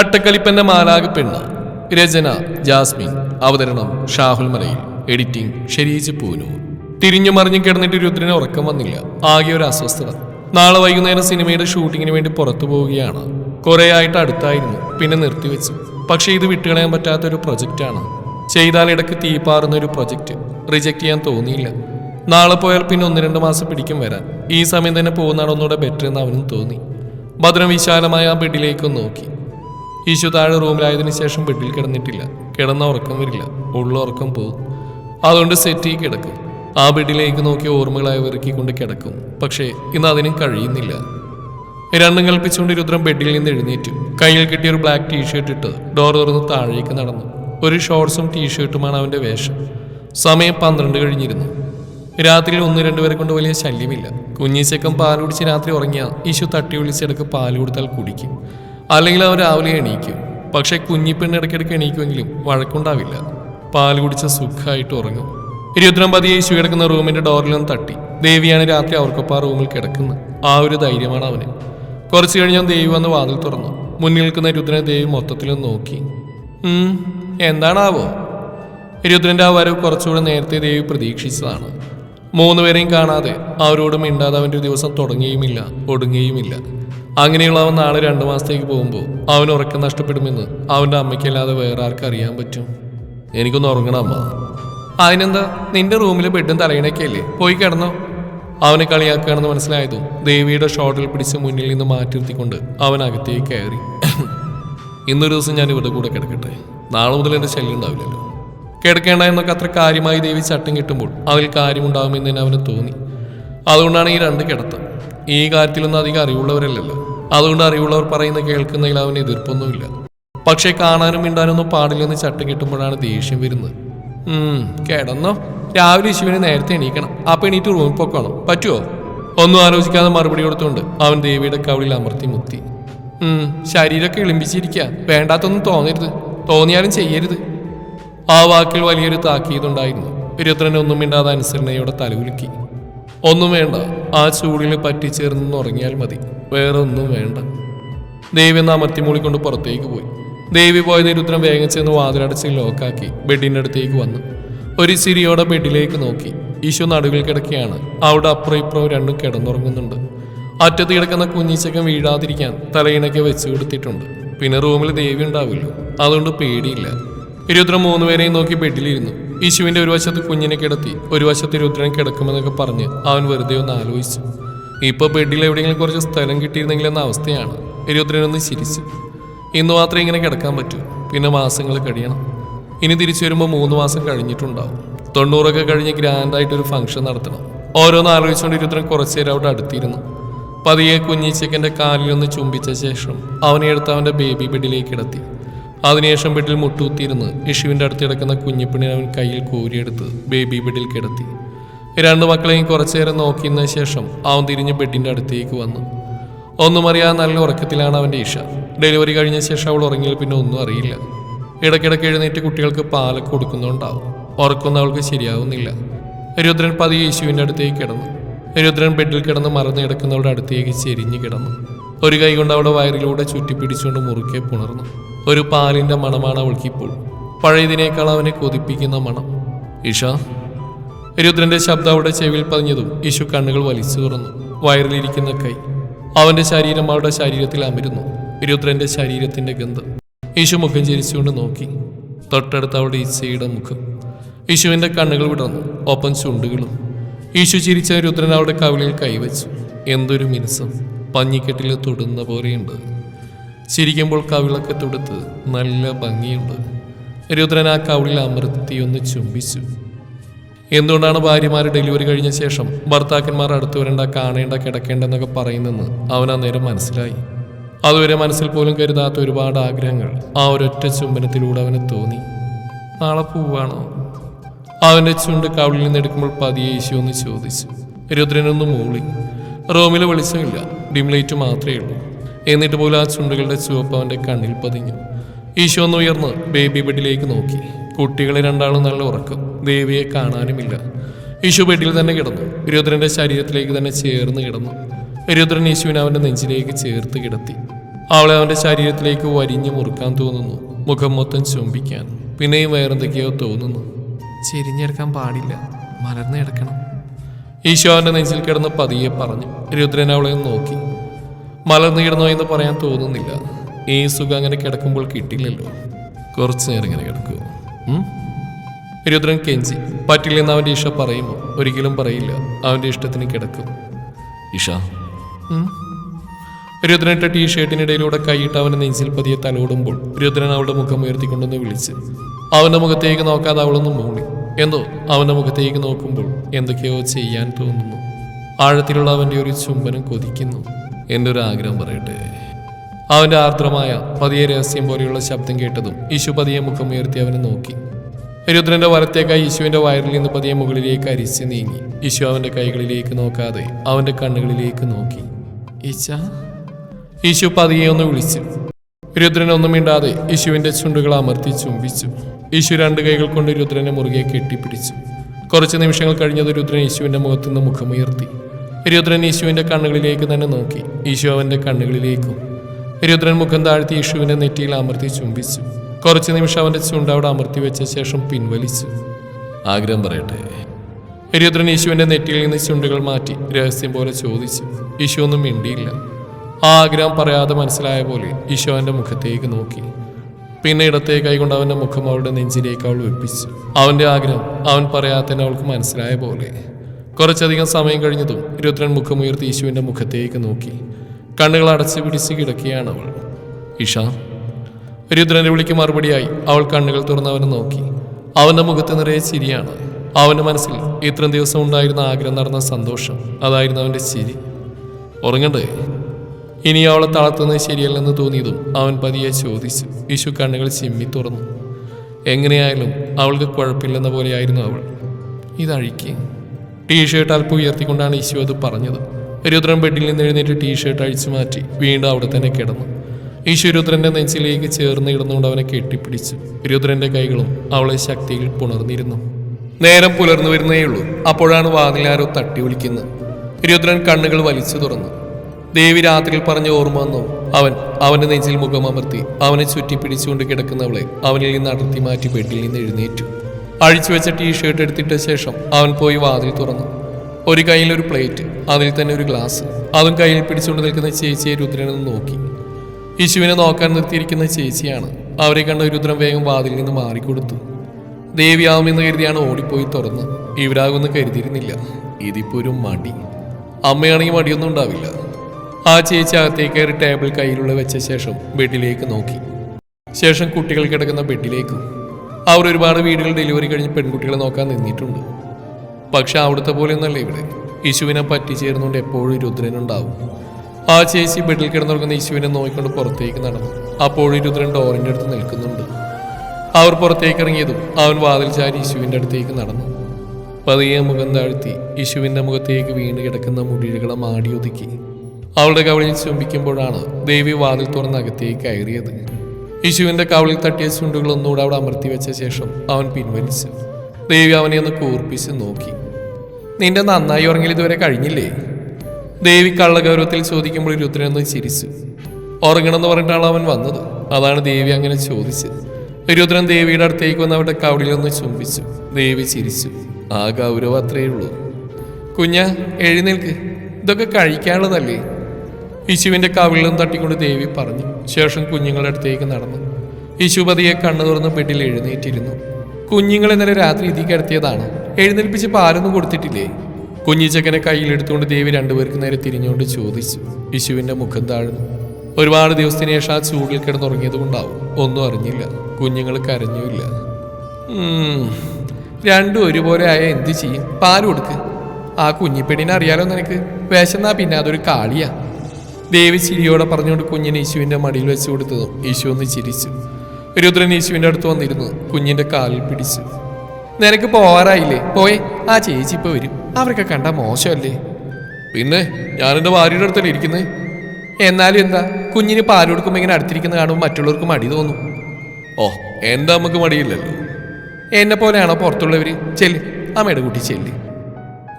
കട്ടക്കളിപ്പന്റെ മാലാക പെണ്ണ്. രചന ജാസ്മിൻ. അവതരണം ഷാഹുൽ മലയിൽ. എഡിറ്റിംഗ് ഷെരീജ് പൂനൂർ. തിരിഞ്ഞു മറിഞ്ഞു കിടന്നിട്ട് രുദ്രന് ഉറക്കം വന്നില്ല. ആകെ ഒരു അസ്വസ്ഥത. നാളെ വൈകുന്നേരം സിനിമയുടെ ഷൂട്ടിങ്ങിന് വേണ്ടി പുറത്തു പോവുകയാണ്. കുറെ ആയിട്ട് അടുത്തായിരുന്നു. പിന്നെ നിർത്തിവെച്ചു. പക്ഷേ ഇത് വിട്ടുകളയാൻ പറ്റാത്ത ഒരു പ്രൊജക്റ്റാണ്. ചെയ്താൽ ഇടയ്ക്ക് തീപ്പാറുന്ന ഒരു പ്രൊജക്റ്റ്. റിജക്റ്റ് ചെയ്യാൻ തോന്നിയില്ല. നാളെ പോയാൽ പിന്നെ ഒന്ന് രണ്ട് മാസം പിടിക്കും വരാൻ. ഈ സമയം തന്നെ പോകുന്നതാണ് ഒന്നുകൂടെ ബെറ്റർ എന്ന് അവനും തോന്നി. ഭദ്രം വിശാലമായ ആ ബെഡിലേക്കൊന്ന് നോക്കി. ഈശു താഴെ റൂമിലായതിനു ശേഷം ബെഡിൽ കിടന്നിട്ടില്ല. കിടന്ന ഉറക്കം വരില്ല. ഉള്ള ഉറക്കം പോകും അതുകൊണ്ട് സെറ്റി കിടക്കും. ആ ബെഡിലേക്ക് നോക്കി ഓർമ്മകളായി വെറുക്കിക്കൊണ്ട് കിടക്കും. പക്ഷേ ഇന്ന് അതിനും കഴിയുന്നില്ല. രണ്ടും കൽപ്പിച്ചുകൊണ്ട് രുദ്രം ബെഡിൽ നിന്ന് എഴുന്നേറ്റു. കയ്യിൽ കിട്ടിയ ഒരു ബ്ലാക്ക് ടീഷർട്ട് ഇട്ട് ഡോർ തുറന്ന് താഴേക്ക് നടന്നു. ഒരു ഷോർട്സും ടീഷർട്ടുമാണ് അവന്റെ വേഷം. സമയം പന്ത്രണ്ട് കഴിഞ്ഞിരുന്നു. രാത്രിയിൽ ഒന്ന് രണ്ടുപേരെ കൊണ്ട് വലിയ ശല്യമില്ല. കുഞ്ഞീശക്കം പാൽ കുടിച്ച് രാത്രി ഉറങ്ങിയാൽ ഈശു തട്ടി വിളിച്ചിടക്ക് പാൽ കൊടുത്താൽ കുടിക്കും. അല്ലെങ്കിൽ അവർ രാവിലെ എണീക്കും. പക്ഷെ കുഞ്ഞിപ്പെണ്ണ് ഇടയ്ക്കിടയ്ക്ക് എണീക്കുമെങ്കിലും വഴക്കുണ്ടാവില്ല. പാൽ കുടിച്ച സുഖമായിട്ട് ഉറങ്ങും. പതിയെ യേശു കിടക്കുന്ന റൂമിന്റെ ഡോറിൽ നിന്ന് തട്ടി. ദേവിയാണ് രാത്രി അവർക്കൊപ്പം ആ റൂമിൽ കിടക്കുന്നത്. ആ ഒരു ധൈര്യമാണ് അവന്. കുറച്ചു കഴിഞ്ഞാൽ ദേവി വന്ന് വാതിൽ തുറന്നു. മുന്നിൽ നിൽക്കുന്ന രുദ്രനെ ദേവി മൊത്തത്തിലും നോക്കി. എന്താണാവോ? രുദ്രന്റെ ആ വരവ് കുറച്ചുകൂടെ നേരത്തെ ദേവി പ്രതീക്ഷിച്ചതാണ്. മൂന്നുപേരെയും കാണാതെ അവരോട് മിണ്ടാതെ അവന്റെ ദിവസം തുടങ്ങുകയുമില്ല ഒടുങ്ങുകയുമില്ല. അങ്ങനെയുള്ള അവൻ നാളെ രണ്ടു മാസത്തേക്ക് പോകുമ്പോൾ അവൻ ഉറക്കം നഷ്ടപ്പെടുമെന്ന് അവന്റെ അമ്മയ്ക്കല്ലാതെ വേറെ ആർക്കും അറിയാൻ പറ്റും. എനിക്കൊന്ന് ഉറങ്ങണം അമ്മ. അതിനെന്താ? നിന്റെ റൂമിൽ ബെഡും തലയിണക്കല്ലേ പോയി കിടന്നോ. അവനെ കളിയാക്കുകയാണെന്ന് മനസ്സിലായതും ദേവിയുടെ ഷോട്ടിൽ പിടിച്ച് മുന്നിൽ നിന്ന് മാറ്റി നിർത്തിക്കൊണ്ട് അവൻ അകത്തേക്ക് കയറി. ഇന്നൊരു ദിവസം ഞാൻ ഇവരുടെ കൂടെ കിടക്കട്ടെ. നാളെ മുതൽ എന്റെ ശല്യം ഉണ്ടാവില്ലല്ലോ. കിടക്കേണ്ട എന്നൊക്കെ അത്ര കാര്യമായി ദേവി ചട്ടം കിട്ടുമ്പോൾ അതിൽ കാര്യമുണ്ടാകുമെന്ന് തന്നെ അവന് തോന്നി. അതുകൊണ്ടാണ് ഈ രണ്ട് കിടത്തം. ഈ കാര്യത്തിലൊന്നും അധികം അറിവുള്ളവരല്ലല്ലോ. അതുകൊണ്ട് അറിവുള്ളവർ പറയുന്ന കേൾക്കുന്നതിൽ അവന് എതിർപ്പൊന്നുമില്ല. പക്ഷേ കാണാനും മിണ്ടാനൊന്നും പാടില്ലെന്ന് ചട്ടം കിട്ടുമ്പോഴാണ് ദേഷ്യം വരുന്നത്. കേടന്നോ. രാവിലെ ശിവന് നേരത്തെ എണീക്കണം. അപ്പൊ എണീറ്റ് റൂമിൽ പൊക്കണം. പറ്റുമോ ഒന്നും ആലോചിക്കാതെ മറുപടി കൊടുത്തുകൊണ്ട് അവൻ ദേവിയുടെ കവിളിൽ അമർത്തി മുത്തി. ശരീരമൊക്കെ ഇളിമ്പിച്ചിരിക്കുക വേണ്ടാത്തൊന്നും തോന്നരുത്. തോന്നിയാലും ചെയ്യരുത്. ആ വാക്കിൽ വലിയൊരു താക്കീതുണ്ടായിരുന്നു. രുദ്രനൊന്നും മിണ്ടാതെ അനുസരണയോടെ തലകുലുക്കി ഒന്നും വേണ്ട. ആ ചൂടിൽ പറ്റിച്ചേർന്ന് ഉറങ്ങിയാൽ മതി. വേറെ ഒന്നും വേണ്ട. ദേവി എന്ന് അമർത്തി മൂളിക്കൊണ്ട് പുറത്തേക്ക് പോയി. ദേവി പോയ നിരുദ്രം വേഗം ചെന്ന് വാതിലടച്ച് ലോക്കാക്കി ബെഡിന്റെ അടുത്തേക്ക് വന്നു. ഒരു ചിരിയോടെ ബെഡിലേക്ക് നോക്കി. ഈശോ നടുവിൽ കിടക്കുകയാണ്. അവിടെ അപ്പുറം ഇപ്പുറം രണ്ടും കിടന്നുറങ്ങുന്നുണ്ട്. അറ്റത്ത് കിടക്കുന്ന കുഞ്ഞിച്ചക്കം വീഴാതിരിക്കാൻ തലയിണയ്ക്ക് വെച്ചു കൊടുത്തിട്ടുണ്ട്. പിന്നെ റൂമിൽ ദേവി ഉണ്ടാവില്ല. അതുകൊണ്ട് പേടിയില്ല. രുദ്രൻ മൂന്നുപേരെയും നോക്കി ബെഡിലിരുന്നു. യേശുവിന്റെ ഒരു വശത്ത് കുഞ്ഞിനെ കിടത്തി ഒരു വശത്ത് രുദ്രൻ കിടക്കുമെന്നൊക്കെ പറഞ്ഞ് അവൻ വെറുതെ ഒന്ന് ആലോചിച്ചു. ഇപ്പൊ ബെഡിൽ എവിടെയെങ്കിലും കുറച്ച് സ്ഥലം കിട്ടിയിരുന്നെങ്കിൽ എന്ന അവസ്ഥയാണ്. രുദ്രൻ ഒന്ന് ചിരിച്ചു. ഇന്ന് മാത്രമേ ഇങ്ങനെ കിടക്കാൻ പറ്റൂ. പിന്നെ മാസങ്ങൾ കഴിയണം. ഇനി തിരിച്ചു വരുമ്പോൾ മൂന്ന് മാസം കഴിഞ്ഞിട്ടുണ്ടാവും. തൊണ്ണൂറൊക്കെ കഴിഞ്ഞ് ഗ്രാൻഡായിട്ടൊരു ഫംഗ്ഷൻ നടത്തണം. ഓരോന്ന് ആലോചിച്ചുകൊണ്ട് രുദ്രൻ കുറച്ചു നേരം അവിടെ അടുത്തിരുന്നു. പതിയെ കുഞ്ഞിച്ചക്കന്റെ കാലിലൊന്ന് ചുംബിച്ച ശേഷം അവനെ എടുത്ത് അവന്റെ ബേബി ബെഡിലേക്ക് കിടത്തി. അതിനുശേഷം ബെഡിൽ മുട്ടുകുത്തിയിരുന്ന് യേശുവിന്റെ അടുത്ത് കിടക്കുന്ന കുഞ്ഞിപ്പണിനെ അവൻ കയ്യിൽ കോരിയെടുത്ത് ബേബി ബെഡിൽ കിടത്തി. രണ്ട് മക്കളെയും കുറച്ചു നേരം നോക്കിയതിന് ശേഷം അവൻ തിരിഞ്ഞ് ബെഡിന്റെ അടുത്തേക്ക് വന്നു. ഒന്നും അറിയാതെ നല്ല ഉറക്കത്തിലാണ് അവന്റെ ഇഷ ഡെലിവറി കഴിഞ്ഞ ശേഷം അവൾ ഉറങ്ങിയാൽ പിന്നെ ഒന്നും അറിയില്ല. ഇടയ്ക്കിടയ്ക്ക് എഴുന്നേറ്റ് കുട്ടികൾക്ക് പാലൊക്കെ കൊടുക്കുന്നുണ്ടാവും. ഉറക്കൊന്നും അവൾക്ക് ശരിയാവുന്നില്ല. രുദ്രൻ പതിയെ യേശുവിന്റെ അടുത്തേക്ക് കിടന്നു. രുദ്രൻ ബെഡിൽ കിടന്ന് മറന്നു കിടക്കുന്നവളുടെ അടുത്തേക്ക് ചെരിഞ്ഞു കിടന്നു. ഒരു കൈ കൊണ്ട് അവളുടെ വയറിലൂടെ ചുറ്റിപ്പിടിച്ചുകൊണ്ട് മുറുക്കെ പുണർന്നു. ഒരു പാലിന്റെ മണമാണ് അവൾക്കിപ്പോൾ. പഴയതിനേക്കാൾ അവനെ കൊതിപ്പിക്കുന്ന മണം. ഇഷ രുദ്രന്റെ ശബ്ദം അവിടെ ചെവിയിൽ പതിഞ്ഞതും ഇഷു കണ്ണുകൾ വലിച്ചു തുറന്നു. വയറിലിരിക്കുന്ന കൈ. അവന്റെ ശരീരം അവളുടെ ശരീരത്തിൽ അമരുന്നു. രുദ്രന്റെ ശരീരത്തിന്റെ ഗന്ധം. യേശു മുഖം ചിരിച്ചുകൊണ്ട് നോക്കി. തൊട്ടടുത്ത് അവളുടെ ഇച്ചയുടെ മുഖം. യേശുവിന്റെ കണ്ണുകൾ വിടർന്നു. ഒപ്പം ചുണ്ടുകളും. യേശു ചിരിച്ച രുദ്രൻ അവളുടെ കവിളിൽ കൈവച്ചു. എന്തൊരു മിനുസം. പഞ്ഞിക്കെട്ടിൽ തൊടുന്ന പോലെയുണ്ട്. ചിരിക്കുമ്പോൾ കവിളൊക്കെ തൊടുത്ത് നല്ല ഭംഗിയുണ്ട്. രുദ്രൻ ആ കവിളിൽ അമർത്തി ഒന്ന് ചുംബിച്ചു. എന്തുകൊണ്ടാണ് ഭാര്യമാർ ഡെലിവറി കഴിഞ്ഞ ശേഷം ഭർത്താക്കന്മാർ അടുത്ത് വരേണ്ട കാണേണ്ട കിടക്കേണ്ടെന്നൊക്കെ പറയുന്നെന്ന് അവൻ അന്നേരം മനസ്സിലായി. അതുവരെ മനസ്സിൽ പോലും കരുതാത്ത ഒരുപാട് ആഗ്രഹങ്ങൾ ആ ഒരൊറ്റ ചുംബനത്തിലൂടെ അവന് തോന്നി. നാളെ പോവാണോ? അവന്റെ ചുണ്ട് കവിളിൽ നിന്ന് എടുക്കുമ്പോൾ പതിയെ ഈശോ ഒന്ന് ചോദിച്ചു. രുദ്രനൊന്ന് മൂളി. റൂമിൽ വെളിച്ചമില്ല. ഡിംലൈറ്റ് മാത്രമേ ഉള്ളൂ. എന്നിട്ട് പോലും ആ ചുണ്ടുകളുടെ ചുവപ്പ് അവന്റെ കണ്ണിൽ പതിഞ്ഞു. ഈശോ ഒന്ന് ഉയർന്ന് ബേബി ബെഡിലേക്ക് നോക്കി. കുട്ടികളെ രണ്ടാളും നല്ല ഉറക്കം. ദേവിയെ കാണാനുമില്ല. ഈശോ ബെഡിൽ തന്നെ കിടന്നു. രുദ്രന്റെ ശരീരത്തിലേക്ക് തന്നെ ചേർന്ന് കിടന്നു. രുദ്രൻ യേശുവിനെ അവന്റെ നെഞ്ചിലേക്ക് ചേർത്ത് കിടത്തി. അവളെ അവന്റെ ശരീരത്തിലേക്ക് വരിഞ്ഞു മുറുക്കാൻ തോന്നുന്നു. മുഖം മൊത്തം ചുംബിക്കാൻ. പിന്നെയും വേറെന്തൊക്കെയോ തോന്നുന്നു. ചെരിഞ്ഞെടുക്കാൻ പാടില്ല. മലർന്നു കിടക്കണം. ഈശോ അവന്റെ നെഞ്ചിൽ കിടന്ന് പതിയെ പറഞ്ഞു. രുദ്രൻ അവളെ നോക്കി. മലർന്നു കിടന്നോ എന്ന് പറയാൻ തോന്നുന്നില്ല. ഈ സുഖം അങ്ങനെ കിടക്കുമ്പോൾ കിട്ടില്ലല്ലോ. കുറച്ച് നേരം ഇങ്ങനെ കിടക്കൂ? രുദ്രൻ കെഞ്ചി. പറ്റില്ലെന്ന് അവന്റെ ഇഷ പറയുമോ ഒരിക്കലും പറയില്ല. അവന്റെ ഇഷ്ടത്തിന് കിടക്കും. ഇഷ രുദ്രനിട്ട ടീ ഷർട്ടിനിടയിലൂടെ കൈയിട്ട് അവന്റെ നെഞ്ചിൽ പതിയെ തലോടുമ്പോൾ രുദ്രൻ അവളുടെ മുഖം ഉയർത്തിക്കൊണ്ടൊന്ന് വിളിച്ച്. അവന്റെ മുഖത്തേക്ക് നോക്കാതെ അവളൊന്നും മൂളി. എന്തോ? അവന്റെ മുഖത്തേക്ക് നോക്കുമ്പോൾ എന്തൊക്കെയോ ചെയ്യാൻ തോന്നുന്നു. ആഴത്തിലുള്ള അവന്റെ ഒരു ചുംബനം കൊതിക്കുന്നു. എന്റെ ഒരു ആഗ്രഹം പറയട്ടെ. അവന്റെ ആർദ്രമായ പതിയെ രഹസ്യം പോലെയുള്ള ശബ്ദം കേട്ടതും യേശു പതിയെ മുഖം ഉയർത്തി അവനെ നോക്കി. രുദ്രന്റെ വലത്തേക്കായി യേശുവിന്റെ വയറിൽ നിന്ന് പതിയെ മുകളിലേക്ക് അരിച്ച് നീങ്ങി. യേശു അവന്റെ കൈകളിലേക്ക് നോക്കാതെ അവന്റെ കണ്ണുകളിലേക്ക് നോക്കി. ഈച്ച യേശു പതിയെ ഒന്ന് വിളിച്ചു. രുദ്രൻ ഒന്നും മിണ്ടാതെ യേശുവിന്റെ ചുണ്ടുകൾ അമർത്തി ചുംബിച്ചു. യേശു രണ്ട് കൈകൾ കൊണ്ട് രുദ്രനെ മുറുകെ കെട്ടിപ്പിടിച്ചു. കുറച്ച് നിമിഷങ്ങൾ കഴിഞ്ഞത് രുദ്രൻ യേശുവിന്റെ മുഖത്തുനിന്ന് മുഖമുയർത്തി. രുദ്രൻ യേശുവിന്റെ കണ്ണുകളിലേക്ക് തന്നെ നോക്കി. യേശു അവന്റെ കണ്ണുകളിലേക്കും രുദ്രൻ മുഖം താഴ്ത്തി യേശുവിന്റെ നെറ്റിയിൽ അമർത്തി ചുംബിച്ചു. കുറച്ച് നിമിഷം അവന്റെ ചുണ്ട് അവിടെ അമർത്തി വെച്ച ശേഷം പിൻവലിച്ചു. ആഗ്രഹം പറയട്ടെ. രുദ്രൻ യേശുവിന്റെ നെറ്റിയിൽ നിന്ന് ചുണ്ടുകൾ മാറ്റി രഹസ്യം പോലെ ചോദിച്ചു. യേശു ഒന്നും മിണ്ടിയില്ല. ആ ആഗ്രഹം പറയാതെ മനസ്സിലായ പോലെ ഈശോ അവന്റെ മുഖത്തേക്ക് നോക്കി. പിന്നെ ഇടത്തെ കൈകൊണ്ട് അവന്റെ മുഖം അവളുടെ നെഞ്ചിലേക്ക് അവൾ വെപ്പിച്ചു. അവന്റെ ആഗ്രഹം അവൻ പറയാത്തതിന് അവൾക്ക് മനസ്സിലായ പോലെ. കുറച്ചധികം സമയം കഴിഞ്ഞതും രുദ്രൻ മുഖമുയർത്തി യേശുവിന്റെ മുഖത്തേക്ക് നോക്കി. കണ്ണുകൾ അടച്ച് പിടിച്ച് കിടക്കുകയാണ് അവൾ. ഇഷ രുദ്രന്റെ വിളിക്ക് മറുപടിയായി അവൾ കണ്ണുകൾ തുറന്നവനെ നോക്കി. അവന്റെ മുഖത്ത് നിറയെ ചിരിയാണ്. അവന്റെ മനസ്സിൽ ഇത്രയും ദിവസം ഉണ്ടായിരുന്ന ആഗ്രഹം നടന്ന സന്തോഷം അതായിരുന്നു അവന്റെ ചിരി. ഉറങ്ങണ്ടേ? ഇനി അവളെ തളർത്തുന്നത് ശരിയല്ലെന്ന് തോന്നിയതും അവൻ പതിയെ ചോദിച്ചു. യേശു കണ്ണുകൾ ചിമ്മി തുറന്നു. എങ്ങനെയായാലും അവൾക്ക് കുഴപ്പമില്ലെന്ന പോലെയായിരുന്നു അവൾ. ഇതഴിക്ക്. ടീഷർട്ട് അല്പം ഉയർത്തിക്കൊണ്ടാണ് യേശു അത് പറഞ്ഞത്. രുദ്രൻ ബെഡിൽ നിന്ന് എഴുന്നേറ്റ് ടീഷർട്ട് അഴിച്ചു മാറ്റി വീണ്ടും അവിടെ തന്നെ കിടന്നു. യേശു രുദ്രന്റെ നെഞ്ചിലേക്ക് ചേർന്ന് കിടന്നുകൊണ്ട് അവനെ കെട്ടിപ്പിടിച്ചു. രുദ്രന്റെ കൈകളും അവളെ ശക്തിയിൽ പുണർന്നിരുന്നു. നേരം പുലർന്നു വരുന്നേയുള്ളൂ. അപ്പോഴാണ് വാതിലാരോ തട്ടി വിളിക്കുന്നത്. രുദ്രൻ കണ്ണുകൾ വലിച്ചു തുറന്നു. ദേവി രാത്രിയിൽ പറഞ്ഞ ഓർമ്മ വന്നു. അവൻ അവന്റെ നെഞ്ചിൽ മുഖമമർത്തി അവനെ ചുറ്റി പിടിച്ചുകൊണ്ട് കിടക്കുന്നവളെ അവനിൽ നിന്ന് അടർത്തി മാറ്റി ബെഡിൽ നിന്ന് എഴുന്നേറ്റു. അഴിച്ചു വെച്ച ടീഷർട്ട് എടുത്തിട്ട ശേഷം അവൻ പോയി വാതിൽ തുറന്നു. ഒരു കയ്യിൽ ഒരു പ്ലേറ്റ് അതിൽ തന്നെ ഒരു ഗ്ലാസ് അതും കയ്യിൽ പിടിച്ചുകൊണ്ട് നിൽക്കുന്ന ചേച്ചിയെ രുദ്രനൊന്ന് നോക്കി. യേശുവിനെ നോക്കാൻ നിർത്തിയിരിക്കുന്ന ചേച്ചിയാണ് അവരെ കണ്ട രുദ്രൻ വേഗം വാതിൽ നിന്ന് മാറിക്കൊടുത്തു. ദേവിയാവുമെന്ന് കരുതിയാണ് ഓടിപ്പോയി തുറന്ന്. ഇവരാകുമെന്ന് കരുതിയിരുന്നില്ല. ഇതിപ്പോ ഒരു മടി. അമ്മയാണെങ്കിൽ മടിയൊന്നും ഉണ്ടാവില്ല. ആ ചേച്ചി അകത്തേക്ക് കയറി ടേബിൾ കയ്യിലുള്ള വെച്ച ശേഷം ബെഡിലേക്ക് നോക്കി. ശേഷം കുട്ടികൾ കിടക്കുന്ന ബെഡിലേക്കും അവർ ഒരുപാട് വീടുകൾ ഡെലിവറി കഴിഞ്ഞ് പെൺകുട്ടികളെ നോക്കാൻ നിന്നിട്ടുണ്ട്. പക്ഷെ അവിടുത്തെ പോലെയൊന്നല്ല ഇവിടെ. യേശുവിനെ പറ്റിച്ചേർന്നുകൊണ്ട് എപ്പോഴും രുദ്രനുണ്ടാവും ആ ചേച്ചി ബെഡിൽ കിടന്നുറങ്ങുന്ന യേശുവിനെ നോക്കിക്കൊണ്ട് പുറത്തേക്ക് നടന്നു. അപ്പോഴും രുദ്രൻ ഡോറിന്റെ അടുത്ത് നിൽക്കുന്നുണ്ട്. അവർ പുറത്തേക്ക് ഇറങ്ങിയതും അവൻ വാതിൽ ചാരി യശുവിന്റെ അടുത്തേക്ക് നടന്നു. പതിയെ മുഖം താഴ്ത്തി യശുവിന്റെ മുഖത്തേക്ക് വീണ് കിടക്കുന്ന മുടികളെ മാടിയൊതുക്കി. അവളുടെ കവളിൽ ചുംബിക്കുമ്പോഴാണ് ദേവി വാതിൽ തുറന്ന് അകത്തേക്ക് കയറിയത്. യേശുവിന്റെ കാവളിൽ തട്ടിയ ചുണ്ടുകൾ ഒന്നുകൂടെ അവിടെ അമർത്തി വെച്ച ശേഷം അവൻ പിൻവലിച്ചു. ദേവി അവനെ ഒന്ന് കൂർപ്പിച്ച് നോക്കി. നിന്റെ നന്നായി ഉറങ്ങൽ ഇതുവരെ കഴിഞ്ഞില്ലേ? ദേവി കള്ളഗൗരവത്തിൽ ചോദിക്കുമ്പോൾ രുദ്രനൊന്ന് ചിരിച്ചു. ഉറങ്ങണമെന്ന് പറഞ്ഞിട്ടാണ് അവൻ വന്നത്. അതാണ് ദേവി അങ്ങനെ ചോദിച്ചത്. രുദ്രൻ ദേവിയുടെ അടുത്തേക്ക് വന്ന് അവരുടെ ഒന്ന് ചുംബിച്ചു. ദേവി ചിരിച്ചു. ആ ഗൗരവം അത്രയേ ഉള്ളൂ. കുഞ്ഞ എഴുന്നേൽക്ക്. ഇതൊക്കെ കഴിക്കാനുള്ളതല്ലേ? യേശുവിന്റെ കവിളിലും തട്ടിക്കൊണ്ട് ദേവി പറഞ്ഞു ശേഷം കുഞ്ഞുങ്ങളുടെ അടുത്തേക്ക് നടന്നു. യേശുപതിയെ കണ്ണു തുറന്ന് ബെഡിൽ എഴുന്നേറ്റിരുന്നു. കുഞ്ഞുങ്ങൾ ഇന്നലെ രാത്രി ഇതി കിടത്തിയതാണ്. എഴുന്നേൽപ്പിച്ച് പാലൊന്നും കൊടുത്തിട്ടില്ലേ? കുഞ്ഞിച്ചക്കനെ കയ്യിലെടുത്തുകൊണ്ട് ദേവി രണ്ടുപേർക്ക് നേരെ തിരിഞ്ഞുകൊണ്ട് ചോദിച്ചു. യേശുവിന്റെ മുഖം താഴ്ന്നു. ഒരുപാട് ദിവസത്തിന് ശേഷം ആ ചൂടിൽ കിടന്നുറങ്ങിയത് കൊണ്ടാവും ഒന്നും അറിഞ്ഞില്ല. കുഞ്ഞുങ്ങൾ കരഞ്ഞുമില്ല. രണ്ടും ഒരുപോലെ ആയ എന്ത് ചെയ്യും? പാൽ കൊടുക്ക്. ആ കുഞ്ഞിപ്പെണ്ണിനെ അറിയാലോ നിനക്ക്? വിശന്നാ പിന്നെ അതൊരു കാളിയാ. ദേവി ചിരിയോടെ പറഞ്ഞുകൊണ്ട് കുഞ്ഞിനെ യേശുവിന്റെ മടിയിൽ വെച്ച് കൊടുത്തതും യേശു ഒന്ന് ചിരിച്ചു. രുദ്രൻ യേശുവിന്റെ അടുത്ത് വന്നിരുന്നു കുഞ്ഞിന്റെ കാലിൽ പിടിച്ചു. നിനക്ക് പോവാറായില്ലേ? പോയെ. ആ ചേച്ചി ഇപ്പോൾ വരും. അവരൊക്കെ കണ്ട മോശമല്ലേ? പിന്നെ ഞാൻ എന്റെ ഭാര്യയുടെ അടുത്തല്ലേ ഇരിക്കുന്നത് എന്നാലും എന്താ? കുഞ്ഞിന് പാൽ കൊടുക്കുമ്പോൾ ഇങ്ങനെ അടുത്തിരിക്കുന്ന കാണുമ്പോൾ മറ്റുള്ളവർക്ക് മടി തോന്നും. ഓ എന്താ നമുക്ക് മടിയില്ലല്ലോ? എന്നെ പോലെയാണോ പുറത്തുള്ളവർ ചെല്ല്. അമ്മയുടെ കുട്ടി ചെല്ല്.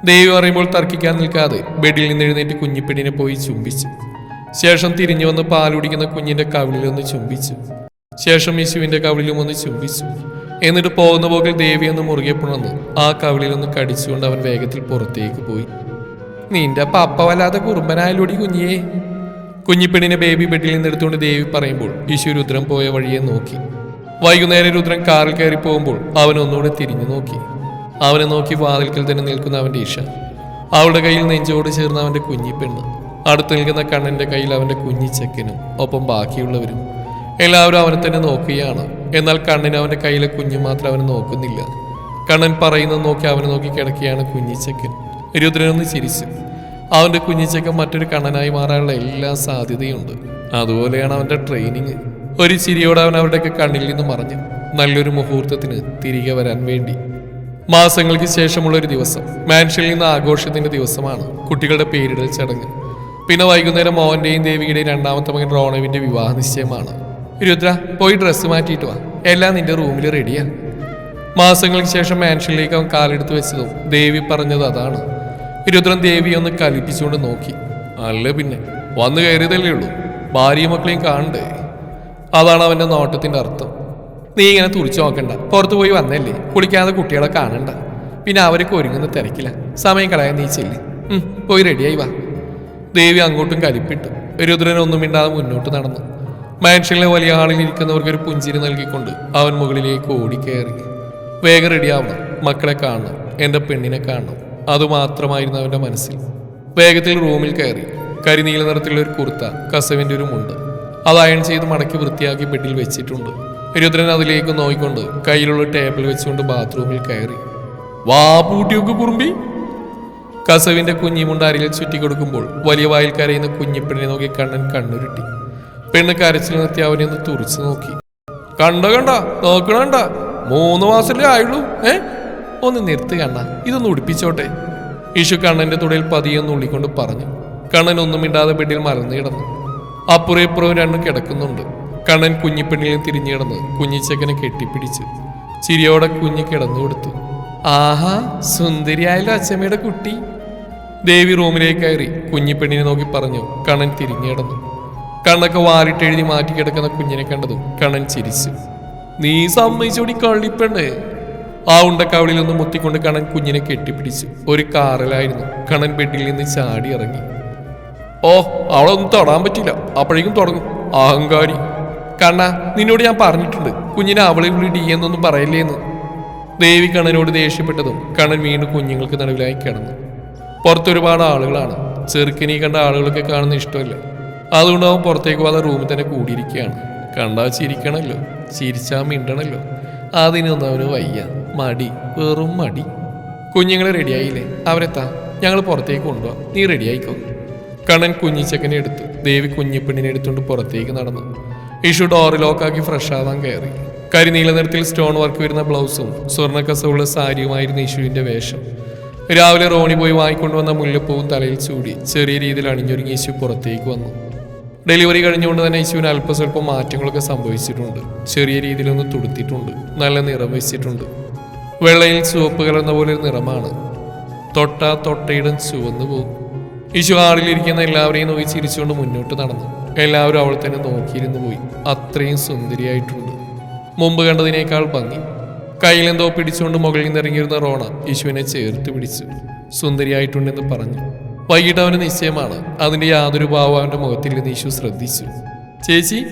ദൈവം പറയുമ്പോൾ തർക്കിക്കാൻ നിൽക്കാതെ ബെഡിൽ നിന്ന് എഴുന്നേറ്റ് കുഞ്ഞിപ്പെടിനെ പോയി ചുംബിച്ചു. ശേഷം തിരിഞ്ഞു വന്ന് പാലുടിക്കുന്ന കുഞ്ഞിന്റെ കവിളിൽ ഒന്ന് ചുംബിച്ചു. ശേഷം യേശുവിന്റെ കവിളിലും ഒന്ന് ചുംബിച്ചു. എന്നിട്ട് പോകുന്ന പോക്കിൽ ദേവി ഒന്ന് മുറുകെ പുണർന്ന് ആ കവിളിലൊന്ന് കടിച്ചുകൊണ്ട് അവൻ വേഗത്തിൽ പുറത്തേക്ക് പോയി. നിന്റെ പപ്പ വല്ലാതെ കുറുമ്പനായാലൂടി കുഞ്ഞിയെ. കുഞ്ഞിപ്പെണ്ണിനെ ബേബി ബെഡിൽ നിന്ന് എടുത്തുകൊണ്ട് ദേവി പറയുമ്പോൾ യേശു രുദ്രൻ പോയ വഴിയെ നോക്കി. വൈകുന്നേരം രുദ്രൻ കാറിൽ കയറി പോകുമ്പോൾ അവൻ ഒന്നുകൂടെ തിരിഞ്ഞു നോക്കി. അവനെ നോക്കി വാതിൽക്കൽ തന്നെ നിൽക്കുന്ന അവന്റെ ഇഷ അവളുടെ കയ്യിൽ നെഞ്ചോട് ചേർന്ന അവന്റെ കുഞ്ഞിപ്പെണ്ണ്. അടുത്ത് നിൽക്കുന്ന കണ്ണന്റെ കയ്യിൽ അവന്റെ കുഞ്ഞിച്ചക്കനും ഒപ്പം ബാക്കിയുള്ളവരും എല്ലാവരും അവനെ തന്നെ നോക്കുകയാണ്. എന്നാൽ കണ്ണിന് അവന്റെ കയ്യിലെ കുഞ്ഞു മാത്രം അവനെ നോക്കുന്നില്ല. കണ്ണൻ പറയുന്നത് നോക്കി അവനെ നോക്കി കിടക്കുകയാണ് കുഞ്ഞിച്ചക്കൻ രുദ്രനൊന്ന് ചിരിച്ചു. അവന്റെ കുഞ്ഞിച്ചക്കൻ മറ്റൊരു കണ്ണനായി മാറാനുള്ള എല്ലാ സാധ്യതയുമുണ്ട് അതുപോലെയാണ് അവന്റെ ട്രെയിനിങ്. ഒരു ചിരിയോടെ അവൻ അവരുടെയൊക്കെ കണ്ണിൽ നിന്ന് മറഞ്ഞു. നല്ലൊരു മുഹൂർത്തത്തിന് തിരികെ വരാൻ വേണ്ടി. മാസങ്ങൾക്ക് ശേഷമുള്ള ഒരു ദിവസം. മാൻഷനിൽ നിന്ന് ആഘോഷത്തിന്റെ ദിവസമാണ്. കുട്ടികളുടെ പേരിടൽ ചടങ്ങ്. പിന്നെ വൈകുന്നേരം മോഹന്റെയും ദേവിയുടെയും രണ്ടാമത്തെ മകൻ റോണവിന്റെ വിവാഹ നിശ്ചയമാണ്. രുദ്ര പോയി ഡ്രസ്സ് മാറ്റിയിട്ട് വാ. എല്ലാം നിന്റെ റൂമിൽ റെഡിയാ മാസങ്ങൾക്ക് ശേഷം മാൻഷനിലേക്ക് അവൻ കാലെടുത്ത് വെച്ചതും ദേവി പറഞ്ഞത് അതാണ്. രുദ്രൻ ദേവിയെ ഒന്ന് കലിപ്പിച്ചുകൊണ്ട് നോക്കി. അല്ല പിന്നെ വന്നു കയറിയതല്ലേ ഉള്ളൂ. ഭാര്യയും മക്കളെയും കാണണ്ടേ? അതാണ് അവന്റെ നോട്ടത്തിന്റെ അർത്ഥം. നീ ഇങ്ങനെ തുറിച്ചു നോക്കണ്ട. പുറത്തു പോയി വന്നല്ലേ? കുളിക്കാതെ കുട്ടികളെ കാണണ്ട. പിന്നെ അവരൊക്കെ ഒരുങ്ങുന്ന തിരക്കില്ല സമയം കളയാൻ നീ ചെല്ല്. പോയി റെഡിയായി വാ. ദേവി അങ്ങോട്ടും കലിപ്പിട്ടു രുദ്രനൊന്നും മിണ്ടാതെ മുന്നോട്ട് നടന്നു. മാൻഷനിലെ വലിയ ആളിൽ ഇരിക്കുന്നവർക്ക് ഒരു പുഞ്ചിരി നൽകിക്കൊണ്ട് അവൻ മുകളിലേക്ക് ഓടിക്കയറി. വേഗം റെഡിയാവണം. മക്കളെ കാണണം. എന്റെ പെണ്ണിനെ കാണണം. അതുമാത്രമായിരുന്നു അവന്റെ മനസ്സിൽ. വേഗത്തിൽ റൂമിൽ കയറി. കരിനീല നിറത്തിലുള്ള ഒരു കുർത്ത കസവിന്റെ ഒരു മുണ്ട്. അത് അയൺ ചെയ്ത് മടക്കി വൃത്തിയാക്കി ബെഡിൽ വെച്ചിട്ടുണ്ട്. രുദ്രൻ അതിലേക്ക് നോയിക്കൊണ്ട് കയ്യിലുള്ള ടേബിൾ വെച്ചുകൊണ്ട് ബാത്റൂമിൽ കയറി. വാ പൂട്ടിയൊക്കെ കുറുമ്പി. കസവിന്റെ കുഞ്ഞി മുണ്ടാരിയിൽ ചുറ്റി കൊടുക്കുമ്പോൾ വലിയ വായിൽ കരയുന്ന കുഞ്ഞിപ്പെണ്ണിനെ നോക്കി കണ്ണൻ കണ്ണുരുട്ടി. പെണ്ണ് കരച്ചിൽ നിർത്തി അവനെ ഒന്ന് തുറിച്ചു നോക്കി. കണ്ട കണ്ട? നോക്കണണ്ട മൂന്ന് മാസത്തിലേ ആയുള്ളൂ ഏ? ഒന്ന് നിർത്തി കണ്ണ ഇതൊന്ന് ഉടുപ്പിച്ചോട്ടെ. യേശു കണ്ണന്റെ തുടയിൽ പതിയൊന്ന് ഉള്ളിക്കൊണ്ട് പറഞ്ഞു. കണ്ണൻ ഒന്നും മിണ്ടാതെ ബെഡിൽ മറന്നു കിടന്നു. അപ്പുറം ഇപ്പുറവും രണ്ടും കിടക്കുന്നുണ്ട്. കണ്ണൻ കുഞ്ഞിപ്പെണ്ണിലും തിരിഞ്ഞു കിടന്ന് കുഞ്ഞിച്ചക്കനെ കെട്ടിപ്പിടിച്ച് ചിരിയോടെ കുഞ്ഞ് കിടന്നു കൊടുത്തു ആഹാ സുന്ദരിയായല്ലോ അച്ഛമ്മയുടെ കുട്ടി. ദേവി റൂമിലേക്ക് കയറി കുഞ്ഞിപ്പെണ്ണിനെ നോക്കി പറഞ്ഞു കണ്ണൻ തിരിഞ്ഞു കിടന്നു. കണ്ണൊക്കെ വാരിട്ടെഴുതി മാറ്റി കിടക്കുന്ന കുഞ്ഞിനെ കണ്ടതും കണ്ണൻ ചിരിച്ചു. നീ സമ്മതിച്ചോടി കള്ളിപ്പെണ്ണേ. ആ ഉണ്ടക്കവളിൽ ഒന്ന് മുത്തിക്കൊണ്ട് കണ്ണൻ കുഞ്ഞിനെ കെട്ടിപ്പിടിച്ചു. ഒരു കാറിലായിരുന്നു. കണ്ണൻ ബെഡിൽ നിന്ന് ചാടി ഇറങ്ങി. ഓ അവളൊന്നും തൊടാൻ പറ്റില്ല. അപ്പോഴേക്കും തുടങ്ങും. അഹങ്കാരി. കണ്ണ നിന്നോട് ഞാൻ പറഞ്ഞിട്ടുണ്ട്. കുഞ്ഞിനെ അവളെ വിളി ഡി എന്നൊന്നും പറയില്ലേന്ന്. ദേവി കണ്ണനോട് ദേഷ്യപ്പെട്ടതും കണ്ണൻ വീണ്ടും കുഞ്ഞുങ്ങൾക്ക് നടുവിലായി കിടന്നു. പുറത്തൊരുപാട് ആളുകളാണ്. ചെറുക്കിനി കണ്ട ആളുകളൊക്കെ കാണുന്ന ഇഷ്ടമല്ല? അതുകൊണ്ട് അവൻ പുറത്തേക്ക് പോകാതെ റൂമിൽ തന്നെ കൂടിയിരിക്കുകയാണ്. കണ്ടാ ചിരിക്കണമല്ലോ ചിരിച്ചാൽ മിണ്ടണല്ലോ. അതിനൊന്നും അവന് വയ്യ. മടി. വെറും മടി. കുഞ്ഞുങ്ങളെ റെഡിയായില്ലേ അവരെത്താ. ഞങ്ങൾ പുറത്തേക്ക് കൊണ്ടുപോവാം നീ റെഡിയായിക്കോ കണ്ണൻ കുഞ്ഞിച്ചക്കനെ എടുത്തു. ദേവി കുഞ്ഞിപ്പെണ്ണിനെ എടുത്തുകൊണ്ട് പുറത്തേക്ക് നടന്നു. ഇഷു ഡോർ ലോക്കാക്കി ഫ്രഷ് ആവാൻ കയറി. കരിനീല നിറത്തിൽ സ്റ്റോൺ വർക്ക് വരുന്ന ബ്ലൗസും സ്വർണക്കസവുള്ള സാരിയുമായിരുന്നു ഇഷുവിന്റെ വേഷം. രാവിലെ റോണി പോയി വാങ്ങിക്കൊണ്ടുവന്ന മുല്ലപ്പൂവും തലയിൽ ചൂടി. ചെറിയ രീതിയിൽ അണിഞ്ഞൊരുങ്ങി യേശു പുറത്തേക്ക് വന്നു. ഡെലിവറി കഴിഞ്ഞുകൊണ്ട് തന്നെ യേശുവിന് അല്പസ്വല്പം മാറ്റങ്ങളൊക്കെ സംഭവിച്ചിട്ടുണ്ട്. ചെറിയ രീതിയിലൊന്ന് തുടുത്തിട്ടുണ്ട്. നല്ല നിറം വെച്ചിട്ടുണ്ട്. വെള്ളയിൽ ചുവപ്പ് കലർന്ന പോലെ ഒരു നിറമാണ്. തൊട്ട തൊട്ടയിടം ചുവന്നു പോകും യേശു ആളിലിരിക്കുന്ന എല്ലാവരെയും നോക്കി ചിരിച്ചുകൊണ്ട് മുന്നോട്ട് നടന്നു. എല്ലാവരും അവൾ തന്നെ നോക്കിയിരുന്നു പോയി. അത്രയും സുന്ദരിയായിട്ടുണ്ട്. മുമ്പ് കണ്ടതിനേക്കാൾ ഭംഗി. കയ്യിലെന്തോ പിടിച്ചുകൊണ്ട് മുകളിൽ നിന്ന് ഇറങ്ങിയിരുന്ന റോണ യേശുവിനെ ചേർത്ത് പിടിച്ചു. സുന്ദരിയായിട്ടുണ്ടെന്ന് പറഞ്ഞു. വൈകിട്ട് അവന് നിശ്ചയമാണ്. അതിന്റെ യാതൊരു ഭാവം അവന്റെ മുഖത്തിൽ നിന്ന് യേശു ശ്രദ്ധിച്ചു. ചേച്ചി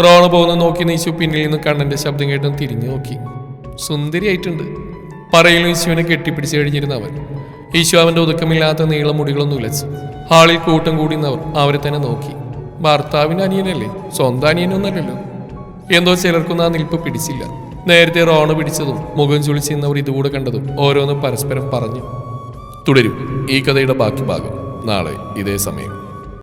റോണ പോകുന്ന നോക്കി നീശു പിന്നിൽ നിന്ന് കണ്ണന്റെ ശബ്ദം കേട്ടും തിരിഞ്ഞു നോക്കി. സുന്ദരിയായിട്ടുണ്ട്. പറയിൽ യേശുവിനെ കെട്ടിപ്പിടിച്ചു കഴിഞ്ഞിരുന്ന അവൻ. യേശു അവന്റെ ഒതുക്കമില്ലാത്ത നീളം മുടികളൊന്നും ഉലച്ചു. ഹാളിൽ കൂട്ടം കൂടിയുന്നവർ അവരെ തന്നെ നോക്കി. ഭർത്താവിന് അനിയനല്ലേ? സ്വന്തം അനിയനൊന്നല്ലല്ലോ എന്തോ ചിലർക്കൊന്നും ആ നിൽപ്പ് പിടിച്ചില്ല. നേരത്തെ റോണ് പിടിച്ചതും മുഖം ചുളിച്ചിരുന്നവർ ഇതുകൂടെ കണ്ടതും ഓരോന്നും പരസ്പരം പറഞ്ഞു. തുടരും ഈ കഥയുടെ ബാക്കി ഭാഗം. നാളെ ഇതേ സമയം.